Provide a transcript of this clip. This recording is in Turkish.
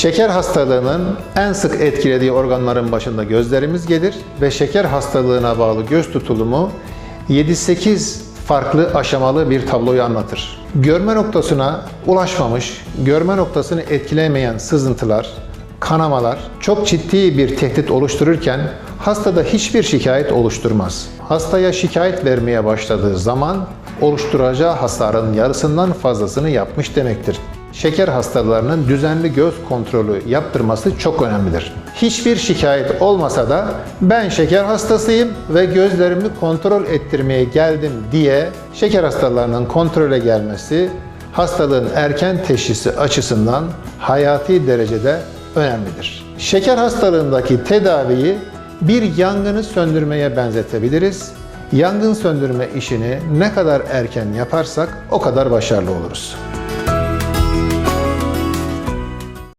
Şeker hastalığının en sık etkilediği organların başında gözlerimiz gelir ve şeker hastalığına bağlı göz tutulumu 7-8 farklı aşamalı bir tabloyu anlatır. Görme noktasına ulaşmamış, görme noktasını etkilemeyen sızıntılar, kanamalar çok ciddi bir tehdit oluştururken hastada hiçbir şikayet oluşturmaz. Hastaya şikayet vermeye başladığı zaman oluşturacağı hasarın yarısından fazlasını yapmış demektir. Şeker hastalarının düzenli göz kontrolü yaptırması çok önemlidir. Hiçbir şikayet olmasa da ben şeker hastasıyım ve gözlerimi kontrol ettirmeye geldim diye şeker hastalarının kontrole gelmesi hastalığın erken teşhisi açısından hayati derecede önemlidir. Şeker hastalığındaki tedaviyi bir yangını söndürmeye benzetebiliriz. Yangın söndürme işini ne kadar erken yaparsak o kadar başarılı oluruz.